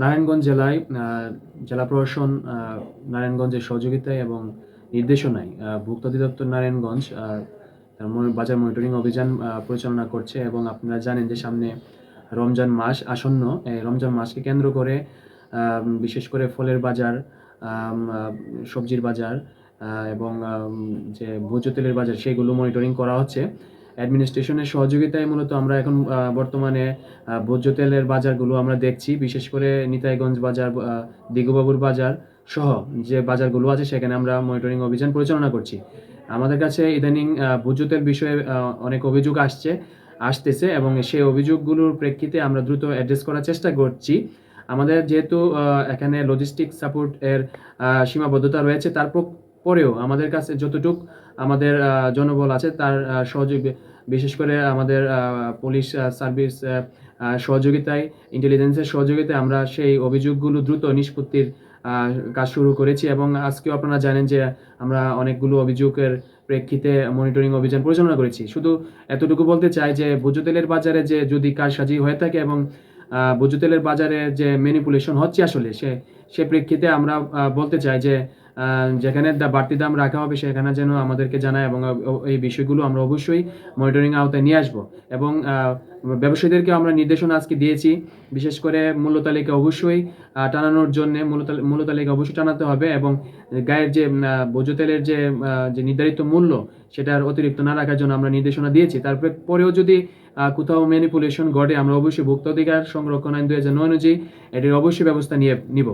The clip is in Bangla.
নারায়ণগঞ্জ জেলায় জেলা প্রশাসন নারায়ণগঞ্জের সহযোগিতায় এবং নির্দেশনায় ভুক্ত অধিদপ্তর নারায়ণগঞ্জ বাজার মনিটরিং অভিযান পরিচালনা করছে এবং আপনারা জানেন যে সামনে রমজান মাস আসন্ন। এই রমজান মাসকে কেন্দ্র করে বিশেষ করে ফলের বাজার সবজির বাজার এবং যে ভোজ্য তেলের বাজার, সেগুলো মনিটরিং করা হচ্ছে। অ্যাডমিনিস্ট্রেশনের সহযোগিতায় মূলত আমরা এখন বর্তমানে ভোজ্য তেলের বাজারগুলো আমরা দেখছি, বিশেষ করে নিতাইগঞ্জ বাজার দিগুবাবুর বাজার সহ যে বাজারগুলো আছে সেখানে আমরা মনিটরিং অভিযান পরিচালনা করছি। আমাদের কাছে ইদানিং ভোজ্য তেল বিষয়ে অনেক অভিযোগ আসছে, আসতেছে এবং সেই অভিযোগগুলোর প্রেক্ষিতে আমরা দ্রুত অ্যাড্রেস করার চেষ্টা করছি। আমাদের যেহেতু এখানে লজিস্টিক সাপোর্ট এর সীমাবদ্ধতা রয়েছে, তার পরেও আমাদের কাছে যতটুক আমাদের জনবল আছে তার সহযোগ বিশেষ করে আমাদের পুলিশ সার্ভিস সহযোগিতায় ইন্টেলিজেন্সের সহযোগিতায় আমরা সেই অভিযোগগুলো দ্রুত নিষ্পত্তির কাজ শুরু করেছি এবং আজকেও আপনারা জানেন যে আমরা অনেকগুলো অভিযোগের প্রেক্ষিতে মনিটরিং অভিযান পরিচালনা করেছি। শুধু এতটুকু বলতে চাই যে ভোজ্য তেলের বাজারে যে যদি কারসাজি হয়ে থাকে এবং আহ, ভোজ্য তেলের বাজারে যে ম্যানিপুলেশন হচ্ছে আসলে সে সে প্রেক্ষিতে আমরা বলতে চাই যে যেখানে দা- বাড়তি দাম রাখা হবে, সেখানে যেন আমাদেরকে জানায় এবং এই বিষয়গুলো আমরা অবশ্যই মনিটরিং আওতায় নিয়ে আসব। এবং ব্যবসায়ীদেরকে আমরা নির্দেশনা আজকে দিয়েছি। বিশেষ করে মূল্য তালিকা অবশ্যই টানানোর জন্য মূল্য তালিকা অবশ্যই টানাতে হবে এবং গায়ের যে ভোজ্য তেলের যে যে নির্ধারিত মূল্য, সেটার অতিরিক্ত না রাখার জন্য আমরা নির্দেশনা দিয়েছি। তারপরে পরেও যদি কোথাও ম্যানিপুলেশন ঘটে, আমরা অবশ্যই ভোক্তা অধিকার সংরক্ষণ আইন দুই হাজার নয় অনুযায়ী এটির অবশ্যই ব্যবস্থা নিয়ে, নিব।